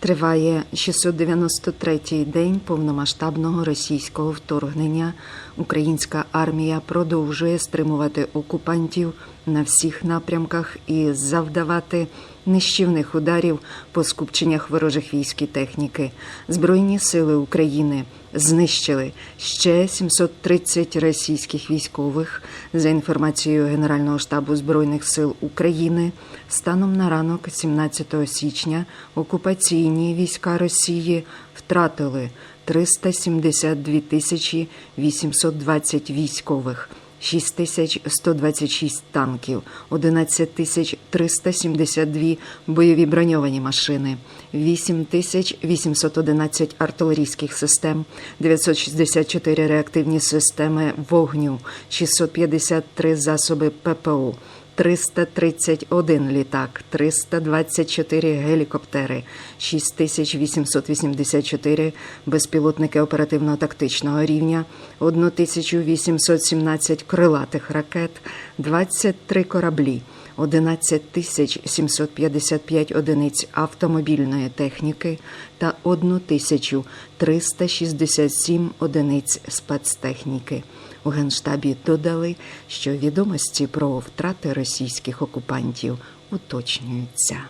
Триває 693-й день повномасштабного російського вторгнення. Українська армія продовжує стримувати окупантів на всіх напрямках і завдавати нищівних ударів по скупченнях ворожих військ і техніки. Збройні сили України знищили ще 730 російських військових. За інформацією Генерального штабу збройних сил України, станом на ранок, 17 січня, окупаційні війська Росії втратили 372 тисячі 820 військових. 6126 танків, 11372 бойові броньовані машини, 8811 артилерійських систем, 964 реактивні системи вогню, 653 засоби ППО, 331 літак, 324 гелікоптери, 6884 безпілотники оперативно-тактичного рівня, 1817 крилатих ракет, 23 кораблі. 11 тисяч 755 одиниць автомобільної техніки та 1 тисячу 367 одиниць спецтехніки. У Генштабі додали, що відомості про втрати російських окупантів уточнюються.